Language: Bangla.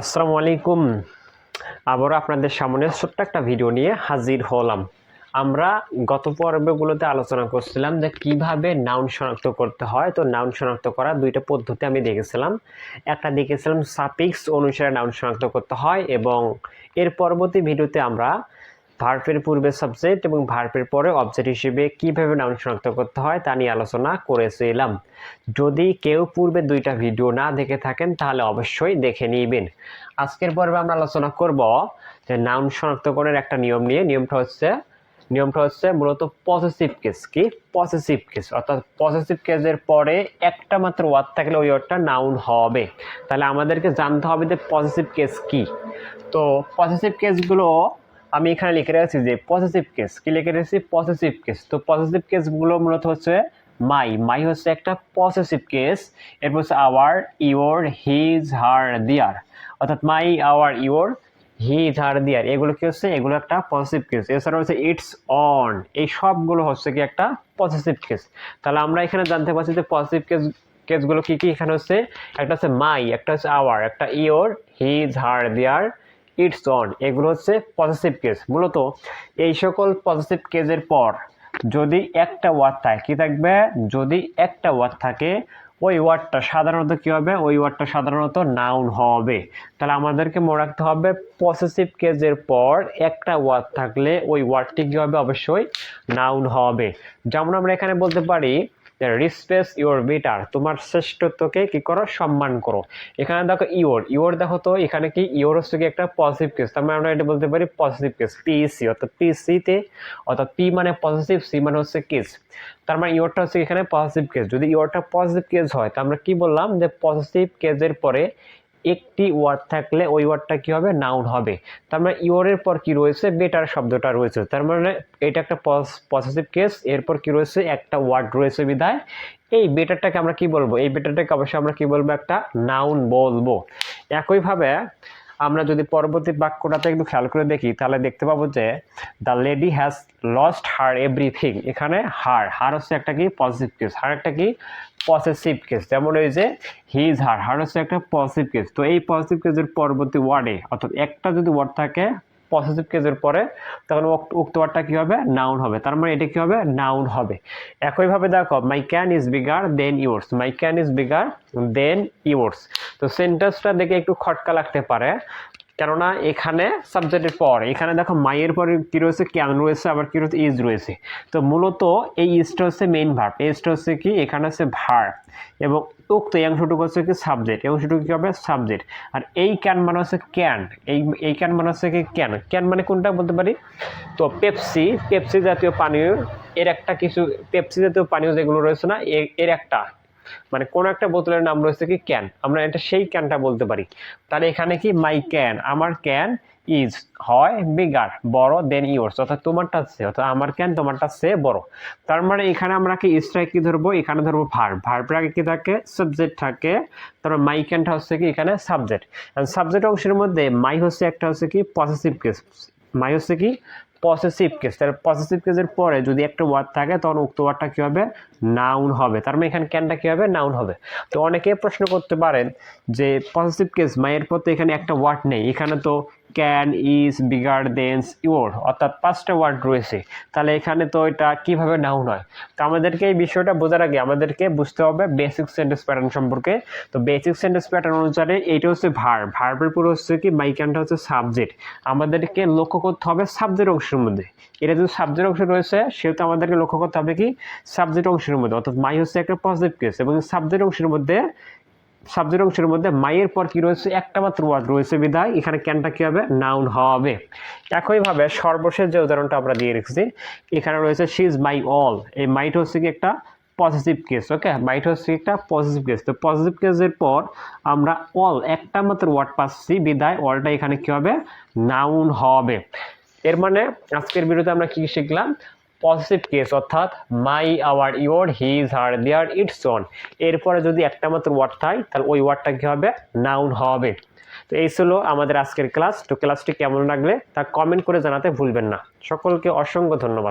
আসসালামু আলাইকুম। আবারও আপনাদের সামনে ছোট্ট একটা ভিডিও নিয়ে হাজির হলাম। আমরা গত পর্বগুলোতে আলোচনা করছিলাম যে কীভাবে নাউন শনাক্ত করতে হয়। তো নাউন শনাক্ত করার দুইটা পদ্ধতি আমি দেখেছিলাম। একটা দেখেছিলাম সাপিক্স অনুসারে নাউন শনাক্ত করতে হয় এবং এর পরবর্তী ভিডিওতে আমরা ভার্বের পূর্বে সাবজেক্ট এবং ভার্বের পরে অবজেক্ট হিসেবে কীভাবে নাউন শনাক্ত করতে হয় তা নিয়ে আলোচনা করেছিলাম। যদি কেউ পূর্বে দুইটা ভিডিও না দেখে থাকেন, তাহলে অবশ্যই দেখে নিবেন। আজকের পর্বে আমরা আলোচনা করব যে নাউন শনাক্তকরণের একটা নিয়ম নিয়ে। নিয়মটা হচ্ছে নিয়মটা হচ্ছে মূলত পসেসিভ কেস কি? পসেসিভ কেস অর্থাৎ পসেসিভ কেসের পরে একটা মাত্র ওয়ার্ড থাকলে ওই ওয়ার্ডটা নাউন হবে। তাহলে আমাদেরকে জানতে হবে যে পসেসিভ কেস কি। তো পসেসিভ কেসগুলো আমি এখানে লিখে রেখেছি যে পসেসিভ কেস কি লিখে রেখেছি? পসেসিভ কেস তো পসেসিভ কেসগুলো মূলত হচ্ছে মাই মাই হচ্ছে একটা পসেসিভ কেস এরপর হচ্ছে hour your his her their অর্থাৎ my our your his her their এগুলো কি হচ্ছে? এগুলো একটা পজিটিভ কেস এছাড়া হচ্ছে ইটস অন এই সবগুলো হচ্ছে কি একটা পজিটিভ কেস তাহলে আমরা এখানে জানতে পারছি যে পজিটিভ কেস কেসগুলো কী কী? এখানে হচ্ছে একটা হচ্ছে মাই একটা হচ্ছে আওয়ার একটা ইওর হিজ হার দিয়ার ইটস অন। এগুলো হচ্ছে পজিটিভ কেস মূলত এই সকল পজিটিভ কেসের পর যদি একটা ওয়ার্ড থাকে, কি থাকবে? যদি একটা ওয়ার্ড থাকে, ওই ওয়ার্ডটা সাধারণত কি হবে? ওই ওয়ার্ডটা সাধারণত নাউন হবে। তাহলে আমাদেরকে মনে রাখতে হবে পসেসিভ কেজের পর একটা ওয়ার্ড থাকলে ওই ওয়ার্ডটি কি হবে? অবশ্যই নাউন হবে। যেমন আমরা এখানে বলতে পারি রিসপেস ইওর বেটার তোমার শ্রেষ্ঠত্বকে কি করো? সম্মান করো। এখানে দেখো ইওর ইওর দেখো তো, এখানে কি ইওর হচ্ছে কি একটা পজিটিভ কেস তার মানে আমরা এটা বলতে পারি পজিটিভ কেস পিসি অর্থাৎ পিসিতে অর্থাৎ পি মানে পজিটিভ সি মানে হচ্ছে কেস তার মানে ইওরটা হচ্ছে এখানে পজিটিভ কেস যদি ইওরটা পজিটিভ কেস হয় তা আমরা কি বললাম যে পজিটিভ কেসের পরে একটি ওয়ার্ড থাকলে ওই ওয়ার্ডটা কি হবে? নাউন হবে। তার মানে ইওরের পর কি রয়েছে? বেটার শব্দটা রয়েছে। তার মানে এটা একটা পজিটিভ কেস এরপর কি রয়েছে? একটা ওয়ার্ড রয়েছে বিধায়। এই বেটারটাকে আমরা কি বলব? এই বেটারটাকে অবশ্যই আমরা কি বলব? একটা নাউন বলব। একইভাবে আমরা যদি পরবর্তী বাক্যটাতে একটু খেয়াল করে দেখি, তাহলে দেখতে পাবো যে the lady has lost her everything এখানে হার হার হচ্ছে একটা কি? পজিটিভ কেস হার একটা কি? পসেসিভ কেস যেমন ওই যে হিজ হার হার হচ্ছে একটা পজিটিভ কেস তো এই পজিটিভ কেসের পরবর্তী ওয়ার্ডে অর্থাৎ একটা যদি ওয়ার্ড থাকে পজিটিভ কেজের পরে, তখন উক্ত ওয়ার্ডটা কী হবে? নাউন হবে। তার মানে এটা কী হবে? নাউন হবে। একইভাবে দেখো my can is bigger than yours my can is bigger than yours তো সেন্টেন্সটা দেখে একটু খটকা লাগতে পারে। কেননা এখানে সাবজেক্টের পর, এখানে দেখো মাইয়ের পরে কী রয়েছে ক্যান রয়েছে, আবার কী রয়েছে ইজ রয়েছে। তো মূলত এই ইজটা হচ্ছে মেইন ভার্ব ইজটা হচ্ছে কি, এখানে হচ্ছে ভার এবং উক্ত এই অংশটুকু হচ্ছে কি সাবজেক্ট এই অংশটুকু কী হবে সাবজেক্ট আর এই ক্যান মানে হচ্ছে ক্যান এই এই ক্যান মানে হচ্ছে কি ক্যান ক্যান মানে কোনটা বলতে পারি? তো পেপসি পেপসি জাতীয় পানীয়, এর একটা কিছু পেপসি জাতীয় পানীয় যেগুলো রয়েছে না এর একটা। মানে কোন একটা বোতলের নাম রয়েছে কি ক্যান আমরা এটা সেই ক্যানটা বলতে পারি। তাহলে এখানে কি? মাই ক্যান আমার ক্যান ইজ হয় বিগার বড় দেন ইউর্স অর্থাৎ তোমারটা সে অর্থাৎ আমার ক্যান তোমারটা সে বড়। তার মানে এখানে আমরা কি স্ট্রাইক কি ধরবো? এখানে ধরবো ভার ভার্বের আগে কি থাকে? সাবজেক্ট থাকে। তারপর মাই ক্যানটা হচ্ছে কি? এখানে সাবজেক্ট সাবজেক্ট অংশের মধ্যে মাই হচ্ছে একটা হচ্ছে কি? পজিটিভ কেস মাই হচ্ছে কি? পসেসিভ কেস তাহলে পসেসিভ কেসের পরে যদি একটা ওয়ার্ড থাকে, তখন উক্ত ওয়ার্ডটা কী হবে? নাউন হবে। তার মানে এখানে ক্যানটা কী হবে? নাউন হবে। তো অনেকে প্রশ্ন করতে পারেন যে পসেসিভ কেস মায়ের তো এখানে একটা ওয়ার্ড নেই। এখানে তো ক্যান ইজ বিগার দেন্স ইউর অর্থাৎ পাঁচটা ওয়ার্ড রয়েছে। তাহলে এখানে তো এটা কীভাবে নাউন হয়? তো আমাদেরকে এই বিষয়টা বোঝার আগে আমাদেরকে বুঝতে হবে বেসিক সেন্টেন্স প্যাটার্ন সম্পর্কে। তো বেসিক সেন্টেন্স প্যাটার্ন অনুসারে এইটা হচ্ছে ভার ভার্বের পুরো হচ্ছে কি? মাইকানটা হচ্ছে সাবজেক্ট আমাদেরকে লক্ষ্য করতে হবে সাবজেক্ট অংশের মধ্যে। এটা যদি সাবজেক্ট অংশ রয়েছে সেহেতু আমাদেরকে লক্ষ্য করতে হবে কি? সাবজেক্ট অংশের মধ্যে। অর্থাৎ মাই হচ্ছে একটা পজিটিভ কেস এবং সাবজেক্ট অংশের মধ্যে সাবজেক্ট অংশের মধ্যে মায়ের পর কি রয়েছে? একটা মাত্র ওয়ার্ড রয়েছে বিদায় এখানে ক্যানটা কী হবে? নাউন হবে। একইভাবে সর্বশেষ যে উদাহরণটা আমরা দিয়ে রেখেছি, এখানে রয়েছে শি ইজ মাই অল এই মাইট হচ্ছে কি একটা পজিটিভ কেস ওকে মাইট হচ্ছে একটা পজিটিভ কেস তো পজিটিভ কেসের পর আমরা অল একটা মাত্র ওয়ার্ড পাচ্ছি বিদায় অলটা এখানে কী হবে? নাউন হবে। এর মানে আজকের ভিডিওতে আমরা কি শিখলাম? পজিটিভ কেস অর্থাৎ my our your his her their its on এরপরে যদি একটা মাত্র ওয়ার্ড থাকে, তাহলে ওই ওয়ার্ডটা কী হবে? নাউন হবে। তো এই ছিল আমাদের আজকের ক্লাস তো ক্লাসটি কেমন লাগলে তা কমেন্ট করে জানাতে ভুলবেন না। সকলকে অসংখ্য ধন্যবাদ।